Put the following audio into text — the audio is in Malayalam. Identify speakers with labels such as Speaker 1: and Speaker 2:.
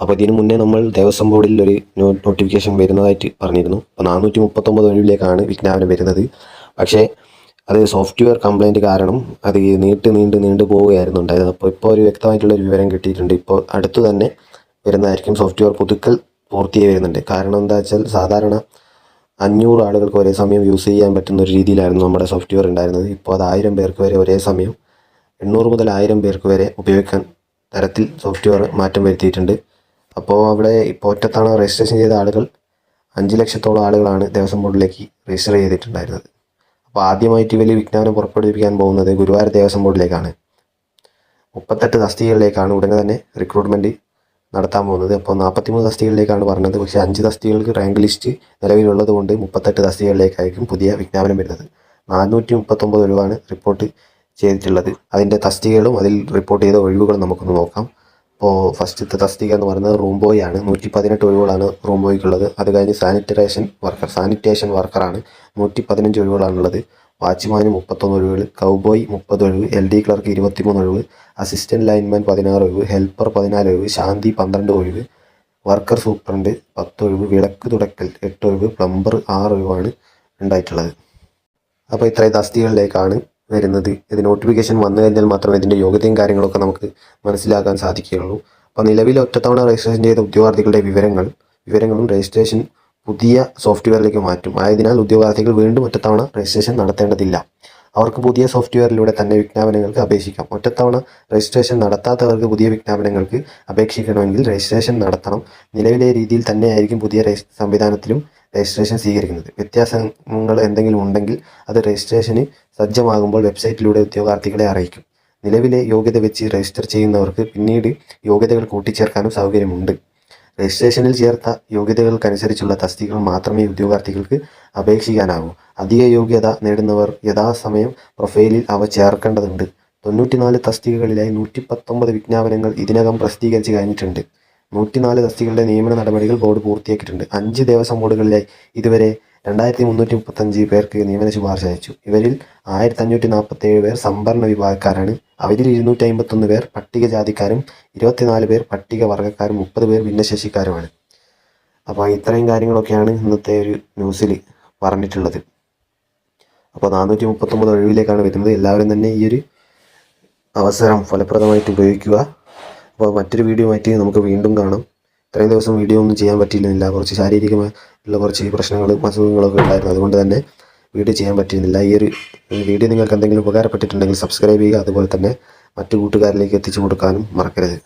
Speaker 1: അപ്പോൾ ഇതിനു മുന്നേ നമ്മൾ ദേവസ്വം ബോർഡിൽ ഒരു നോട്ടിഫിക്കേഷൻ വരുന്നതായിട്ട് പറഞ്ഞിരുന്നു. അപ്പോൾ നാനൂറ്റി മുപ്പത്തൊമ്പത് ഒഴിവിലേക്കാണ് വിജ്ഞാപനം വരുന്നത്. പക്ഷേ അത് സോഫ്റ്റ്വെയർ കംപ്ലൈന്റ് കാരണം അത് നീട്ട് നീണ്ട് നീണ്ട് പോവുകയായിരുന്നു. ഉണ്ടായത് അപ്പോൾ ഇപ്പോൾ ഒരു വ്യക്തമായിട്ടുള്ള ഒരു വിവരം കിട്ടിയിട്ടുണ്ട്. ഇപ്പോൾ അടുത്ത് തന്നെ വരുന്നതായിരിക്കും സോഫ്റ്റ്വെയർ പുതുക്കൽ പൂർത്തിയായി വരുന്നുണ്ട്. കാരണം എന്താ വെച്ചാൽ സാധാരണ അഞ്ഞൂറ് ആളുകൾക്ക് ഒരേ സമയം യൂസ് ചെയ്യാൻ പറ്റുന്ന ഒരു രീതിയിലായിരുന്നു നമ്മുടെ സോഫ്റ്റ്വെയർ ഉണ്ടായിരുന്നത്. ഇപ്പോൾ അത് ആയിരം പേർക്ക് വരെ ഒരേ സമയം എണ്ണൂറ് മുതൽ ആയിരം പേർക്ക് വരെ ഉപയോഗിക്കാൻ തരത്തിൽ സോഫ്റ്റ്വെയർ മാറ്റം വരുത്തിയിട്ടുണ്ട്. അപ്പോൾ അവിടെ ഇപ്പോൾ ഒറ്റത്താണ് രജിസ്ട്രേഷൻ ചെയ്ത ആളുകൾ അഞ്ച് ലക്ഷത്തോളം ആളുകളാണ് ദേവസ്വം ബോർഡിലേക്ക് രജിസ്റ്റർ ചെയ്തിട്ടുണ്ടായിരുന്നത്. അപ്പോൾ ആദ്യമായിട്ട് വലിയ വിജ്ഞാപനം പുറപ്പെടുവിക്കാൻ പോകുന്നത് ഗുരുവായൂർ ദേവസ്വം ബോർഡിലേക്കാണ്. മുപ്പത്തെട്ട് തസ്തികകളിലേക്കാണ് ഉടനെ തന്നെ റിക്രൂട്ട്മെന്റ് നടത്താൻ പോകുന്നത്. അപ്പോൾ നാൽപ്പത്തിമൂന്ന് തസ്തികകളിലേക്കാണ് പറഞ്ഞത്. പക്ഷേ അഞ്ച് തസ്തികൾക്ക് റാങ്ക് ലിസ്റ്റ് നിലവിലുള്ളത് കൊണ്ട് മുപ്പത്തെട്ട് തസ്തികകളിലേക്കായിരിക്കും പുതിയ വിജ്ഞാപനം വരുന്നത്. നാനൂറ്റി മുപ്പത്തൊമ്പത് ഒഴിവാണ് റിപ്പോർട്ട് ചെയ്തിട്ടുള്ളത്. അതിന്റെ തസ്തികകളും അതിൽ റിപ്പോർട്ട് ചെയ്ത ഒഴിവുകളും നമുക്കൊന്ന് നോക്കാം. ഇപ്പോൾ ഫസ്റ്റ് തസ്തിക എന്ന് പറയുന്നത് റൂം ബോയ് ആണ്. നൂറ്റി പതിനെട്ട് ഒഴിവുകളാണ് റൂം ബോയ്ക്കുള്ളത് അത് കഴിഞ്ഞ് സാനിറ്ററേഷൻ വർക്കർ സാനിറ്റേഷൻ വർക്കറാണ് നൂറ്റി പതിനഞ്ച് ഒഴിവുകളാണുള്ളത് വാച്ച്മാന് മുപ്പത്തൊന്ന് ഒഴിവുകൾ കൗബോയ് മുപ്പത് ഒഴിവ് എൽ ഡി ക്ലർക്ക് ഇരുപത്തിമൂന്ന് ഒഴിവ് അസിസ്റ്റന്റ് ലൈൻമാൻ പതിനാറ് ഒഴിവ് ഹെൽപ്പർ പതിനാല് ഒഴിവ് ശാന്തി പന്ത്രണ്ട് ഒഴിവ് വർക്കർ സൂപ്രണ്ട് പത്ത് ഒഴിവ് വിളക്ക് തുടക്കൽ എട്ട് ഒഴിവ് പ്ലംബർ ആറ് ഒഴിവാണ് ഉണ്ടായിട്ടുള്ളത്. അപ്പോൾ ഇത്രയും തസ്തികകളിലേക്കാണ് വരുന്നത്. ഇത് നോട്ടിഫിക്കേഷൻ വന്നു കഴിഞ്ഞാൽ മാത്രമേ ഇതിന്റെ യോഗ്യതയും കാര്യങ്ങളൊക്കെ നമുക്ക് മനസ്സിലാക്കാൻ സാധിക്കുകയുള്ളൂ. അപ്പോൾ നിലവിൽ ഒറ്റത്തവണ രജിസ്ട്രേഷൻ ചെയ്ത ഉദ്യോഗാർത്ഥികളുടെ വിവരങ്ങൾ വിവരങ്ങളും രജിസ്ട്രേഷൻ പുതിയ സോഫ്റ്റ്വെയറിലേക്ക് മാറ്റും. ആയതിനാൽ ഉദ്യോഗാർത്ഥികൾ വീണ്ടും ഒറ്റത്തവണ രജിസ്ട്രേഷൻ നടത്തേണ്ടതില്ല. അവർക്ക് പുതിയ സോഫ്റ്റ്വെയറിലൂടെ തന്നെ വിജ്ഞാപനങ്ങൾക്ക് അപേക്ഷിക്കാം. ഒറ്റത്തവണ രജിസ്ട്രേഷൻ നടത്താത്തവർക്ക് പുതിയ വിജ്ഞാപനങ്ങൾക്ക് അപേക്ഷിക്കണമെങ്കിൽ രജിസ്ട്രേഷൻ നടത്തണം. നിലവിലെ രീതിയിൽ തന്നെയായിരിക്കും പുതിയ സംവിധാനത്തിലും രജിസ്ട്രേഷൻ സ്വീകരിക്കുന്നത്. വ്യത്യാസങ്ങൾ എന്തെങ്കിലും ഉണ്ടെങ്കിൽ അത് രജിസ്ട്രേഷന് സജ്ജമാകുമ്പോൾ വെബ്സൈറ്റിലൂടെ ഉദ്യോഗാർത്ഥികളെ അറിയിക്കും. നിലവിലെ യോഗ്യത വെച്ച് രജിസ്റ്റർ ചെയ്യുന്നവർക്ക് പിന്നീട് യോഗ്യതകൾ കൂട്ടിച്ചേർക്കാനും സൗകര്യമുണ്ട്. രജിസ്ട്രേഷനിൽ ചേർത്ത യോഗ്യതകൾക്കനുസരിച്ചുള്ള തസ്തികകൾ മാത്രമേ ഉദ്യോഗാർത്ഥികൾക്ക് അപേക്ഷിക്കാനാവൂ. അധിക യോഗ്യത നേടുന്നവർ യഥാസമയം പ്രൊഫൈലിൽ അവ ചേർക്കേണ്ടതുണ്ട്. തൊണ്ണൂറ്റിനാല് തസ്തികകളിലായി നൂറ്റി പത്തൊമ്പത് വിജ്ഞാപനങ്ങൾ ഇതിനകം പ്രസിദ്ധീകരിച്ച് കഴിഞ്ഞിട്ടുണ്ട്. നൂറ്റിനാല് തസ്തികളുടെ നിയമന നടപടികൾ ബോർഡ് പൂർത്തിയാക്കിയിട്ടുണ്ട്. അഞ്ച് ദേവസ്വം ബോർഡുകളിലായി ഇതുവരെ രണ്ടായിരത്തി മുന്നൂറ്റി മുപ്പത്തഞ്ച് പേർക്ക് നിയമന ശുപാർശ അയച്ചു. ഇവരിൽ ആയിരത്തി അഞ്ഞൂറ്റി നാൽപ്പത്തി ഏഴ് പേർ സംവരണ വിഭാഗക്കാരാണ്. അവരിൽ ഇരുന്നൂറ്റി അമ്പത്തൊന്ന് പേർ പട്ടികജാതിക്കാരും ഇരുപത്തിനാല് പേർ പട്ടിക വർഗക്കാരും മുപ്പത് പേർ ഭിന്നശേഷിക്കാരുമാണ്. അപ്പോൾ ഇത്രയും കാര്യങ്ങളൊക്കെയാണ് ഇന്നത്തെ ഒരു ന്യൂസിൽ പറഞ്ഞിട്ടുള്ളത്. അപ്പോൾ നാനൂറ്റി മുപ്പത്തൊമ്പത് ഒഴിവിലേക്കാണ് വരുന്നത്. എല്ലാവരും തന്നെ ഈ ഒരു അവസരം ഫലപ്രദമായിട്ട് ഉപയോഗിക്കുക. അപ്പോൾ മറ്റൊരു വീഡിയോ ആയിട്ട് നമുക്ക് വീണ്ടും കാണാം. ഇത്രയും ദിവസം വീഡിയോ ഒന്നും ചെയ്യാൻ പറ്റിയിരുന്നില്ല. കുറച്ച് ശാരീരികമായിട്ടുള്ള കുറച്ച് പ്രശ്നങ്ങളും അസുഖങ്ങളൊക്കെ ഉണ്ടായിരുന്നു. അതുകൊണ്ട് തന്നെ വീഡിയോ ചെയ്യാൻ പറ്റിയിരുന്നില്ല. ഈ ഒരു വീഡിയോ നിങ്ങൾക്ക് എന്തെങ്കിലും ഉപകാരപ്പെട്ടിട്ടുണ്ടെങ്കിൽ സബ്സ്ക്രൈബ് ചെയ്യുക. അതുപോലെ തന്നെ മറ്റു കൂട്ടുകാരിലേക്ക് എത്തിച്ചു കൊടുക്കാനും മറക്കരുത്.